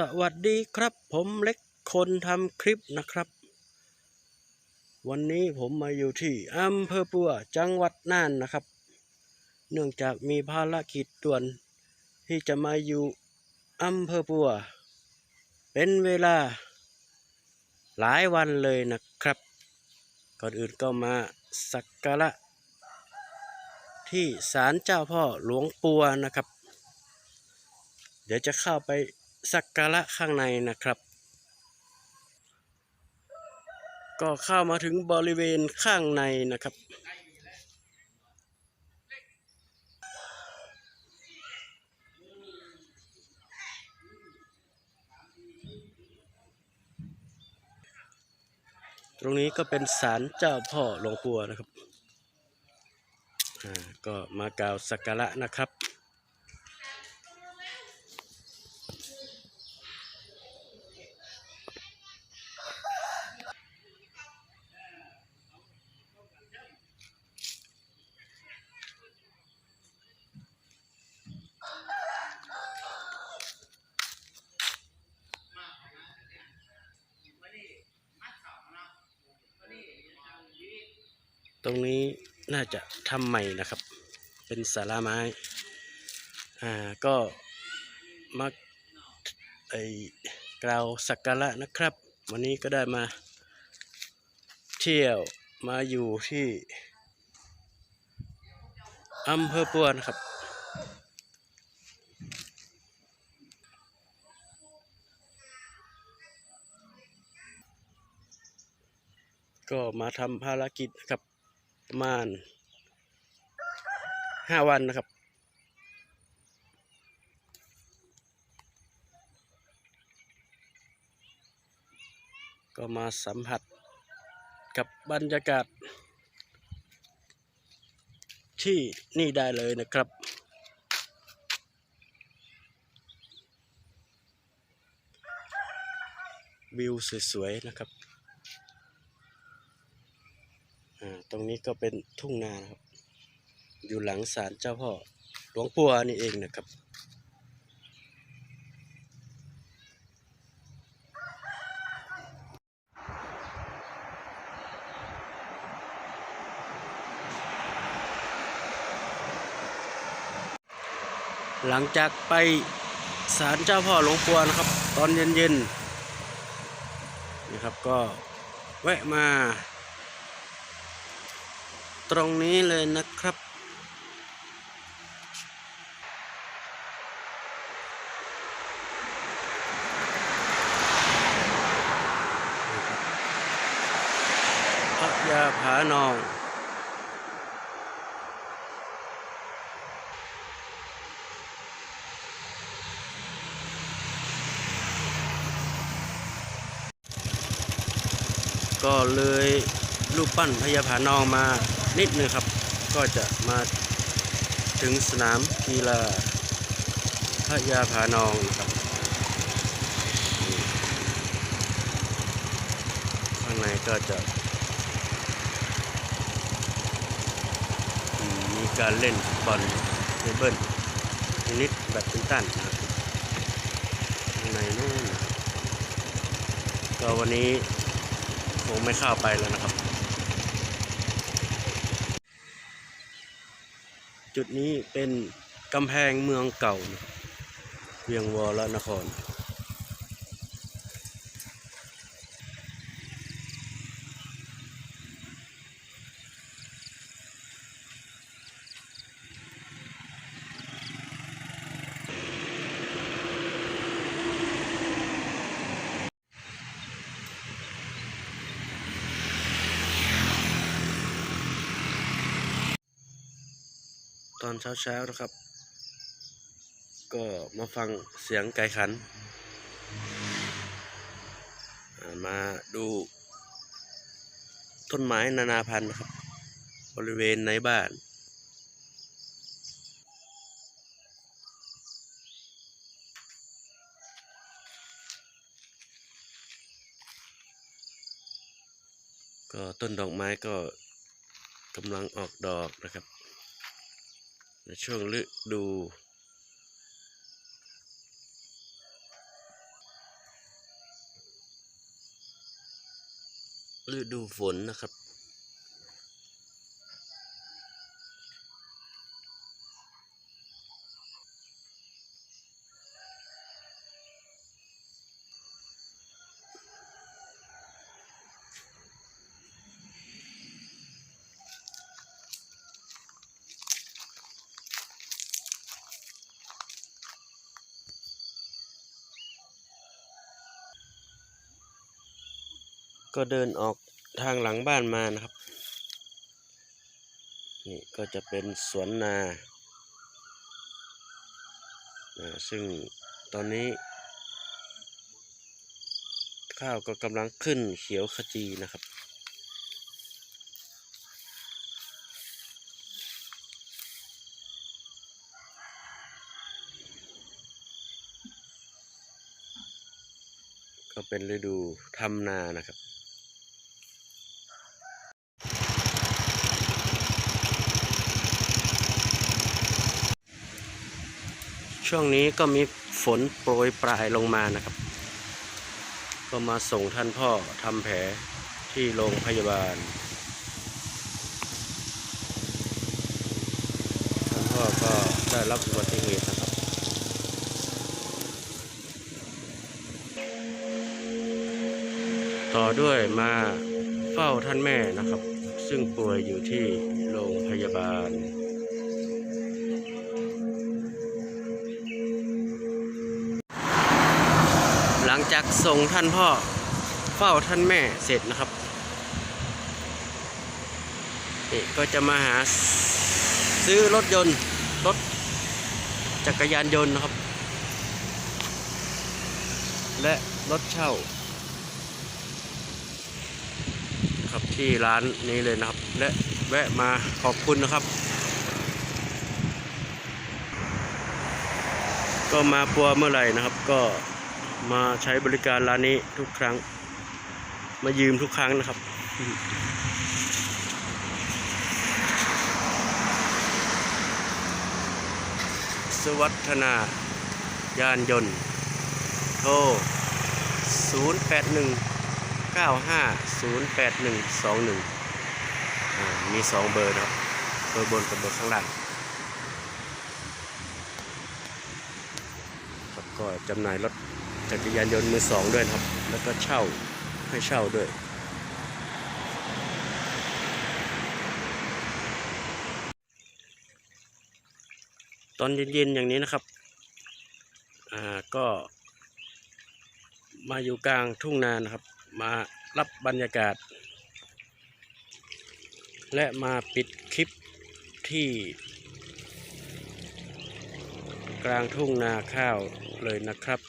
สวัสดีครับ ผมเล็กคนทำคลิปนะครับ วันนี้ผมมาอยู่ที่อำเภอปัวจังหวัดน่านนะครับ เนื่องจากมีภารกิจด่วน ที่จะมาอยู่อำเภอปัว เป็นเวลา หลายวันเลยนะครับ ก่อนอื่นก็มาสักการะ ที่ศาลเจ้าพ่อหลวงปัวนะครับเดี๋ยวจะเข้าไป สักการะข้างในนะครับ ก็เข้ามาถึงบริเวณข้างในนะครับ ตรงนี้ก็เป็นศาลเจ้าพ่อหลวงปัวนะครับ อ่า ก็มากล่าวสักการะนะครับ ต รงนี้น่าจะทำใหม่นะครับ เป็นศาลาไม้ อ่าก็มาไอกล่าวสักการะนะครับ วันนี้ก็ได้มาเที่ยวมาอยู่ที่อำเภอปัวนะครับ ก็มาทำภารกิจนะครับ ประมาณห้าวันนะครับ ก็มาสัมผัสกับบรรยากาศ ที่นี่ได้เลยนะครับวิวสวยๆนะครับ อ่าตรงนี้ก็เป็นทุ่งนานครับ อยู่หลังศาลเจ้าพ่อหลวงปัวนี่เองนะครับหลังจากไปศาลเจ้าพ่อหลวงปัวนะครับ ตอนเย็นๆนะครับก็แวะมา ตรงนี้เลยนะครับ พระยาผานองก็เลยรูปปั้นพญาผานองมา นิดนึงครับ ก็จะมาถึงสนามกีฬาพญาผานองนะครับข้างในก็จะ มีการเล่นบอลเทเบิลเทนนิสแบดมินตันนะครับข้างในนู่นก็วันนี้คงไม่เข้าไปแล้วนะครับ จุดนี้เป็นกำแพงเมืองเก่าเวียงวอรนคร ตอนเช้าๆนะครับ ก็มาฟังเสียงไก่ขัน มาดูต้นไม้นานาพันธุ์นะครับ บริเวณในบ้านก็ต้นดอกไม้ก็กำลังออกดอกนะครับ ในช่วงฤดูฤดูฝนนะครับ ก็เดินออกทางหลังบ้านมานะครับ นี่ก็จะเป็นสวนนา ซึ่งตอนนี้ ข้าวก็กำลังขึ้นเขียวขจีนะครับก็เป็นฤดูทำนานะครับ ช่วงนี้ก็มีฝนโปรยปลายลงมานะครับ ก็มาส่งท่านพ่อทำแผลที่โรงพยาบาล ท่านพ่อก็ได้รับอุบัติเหตุนะครับต่อด้วยมาเฝ้าท่านแม่นะครับ ซึ่งป่วยอยู่ที่โรงพยาบาล ส่งท่านพ่อเฝ้าท่านแม่เสร็จนะครับนี่ก็จะมาหาซื้อรถยนต์ รถจักรยานยนต์นะครับ และรถเช่า ครับที่ร้านนี้เลยนะครับ และแวะมาขอบคุณนะครับ ก็มาปัวเมื่อไหร่นะครับก็ มาใช้บริการร้านนี้ทุกครั้ง มายืมทุกครั้งนะครับสวัฒนายานยนต์ โทร 081 95081121อ่ามีสองเบอร์นะครับเบอร์บนกับเบอร์ข้างล่างครับก็จำหน่ายรถ จักรยานยนต์มือสองด้วยครับ แล้วก็เช่าให้เช่าด้วยตอนเย็นๆอย่างนี้นะครับ อ่า ก็ มาอยู่กลางทุ่งนานะครับ มารับบรรยากาศ และมาปิดคลิปที่ กลางทุ่งนาข้าวเลยนะครับ